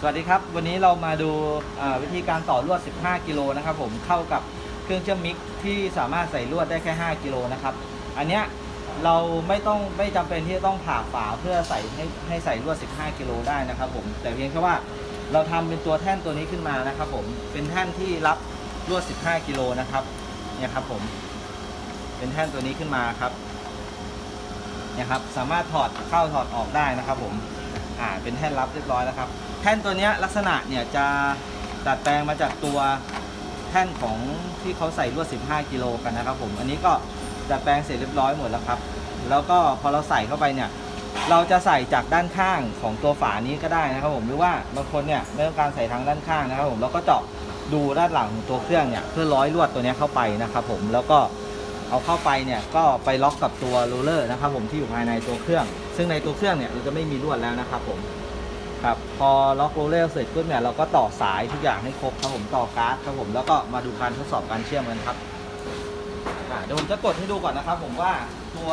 สวัสดีครับ วันนี้เรามาดูวิธีการต่อลวด 15 กิโลนะครับผมเข้ากับเครื่องเชื่อมมิกที่สามารถใส่ลวดได้แค่ 5 กิโลนะครับ อันเนี้ยเราไม่ต้องไม่จำเป็นที่จะต้องผ่าฝาเพื่อใส่ให้ให้ใส่ลวด 15 กิโลได้นะครับผมแต่เพียงแค่ว่าเราทำเป็นตัวแท่นตัวนี้ขึ้นมานะครับผมเป็นแท่นที่รับลวด 15 กิโลนะครับเนี่ยครับผมเป็นแท่นตัวนี้ขึ้นมาครับเนี่ยครับสามารถถอดเข้าถอดออกได้นะครับผม อ่าเป็นแท่นรับเรียบร้อยแล้วครับ แท่นตัวนี้ลักษณะเนี่ยจะดัดแปลงมาจากตัวแท่นของที่เขาใส่ลวด 15 กิโลกันนะครับผม อันนี้ก็ดัดแปลงเสร็จเรียบร้อยหมดแล้วครับ แล้วก็พอเราใส่เข้าไปเนี่ยเราจะใส่จากด้านข้างของตัวฝานี้ก็ได้นะครับผมหรือว่าบางคนเนี่ยไม่ต้องการใส่ทางด้านข้างนะครับผมเราก็เจาะดูด้านหลังของตัวเครื่องเนี่ยเพื่อร้อยลวดตัวนี้เข้าไปนะครับผมแล้วก็ เอาเข้าไปเนี่ยก็ไปล็อกกับตัวโรลเลอร์นะครับผมที่อยู่ภายในตัวเครื่อง ซึ่งในตัวเครื่องเนี่ยเราจะไม่มีลวดแล้วนะครับผมครับพอล็อกโรลเลอร์เสร็จปุ๊บเนี่ยเราก็ต่อสายทุกอย่างให้ครบครับผมต่อการ์ดครับผมแล้วก็มาดูการทดสอบการเชื่อมกันครับเดี๋ยวผมจะกดให้ดูก่อนนะครับ ผมว่าตัว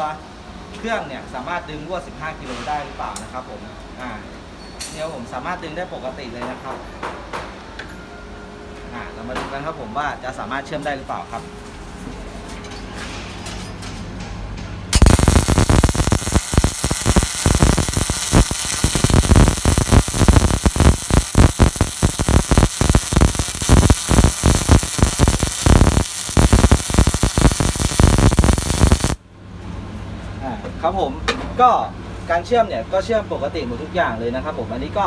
เครื่องเนี่ยสามารถดึงลวด 15 กิโลได้หรือเปล่านะครับผมอ่าเนี่ยผมสามารถดึงได้ปกติเลยนะครับอ่าเรามาดูกันครับผมว่าจะสามารถเชื่อมได้หรือเปล่าครับ ครับผมก็การเชื่อมเนี่ยก็เชื่อมปกติหมดทุกอย่างเลยนะครับผมอันนี้ก็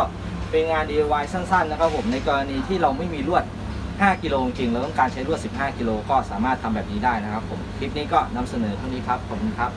เป็นงาน DIY สั้นๆนะครับผมในกรณีที่เราไม่มีลวด 5 กิโลจริงเราต้องการใช้ลวด 15 กิโลก็สามารถทำแบบนี้ได้นะครับผมคลิปนี้ก็นำเสนอเท่านี้ครับขอบคุณครับ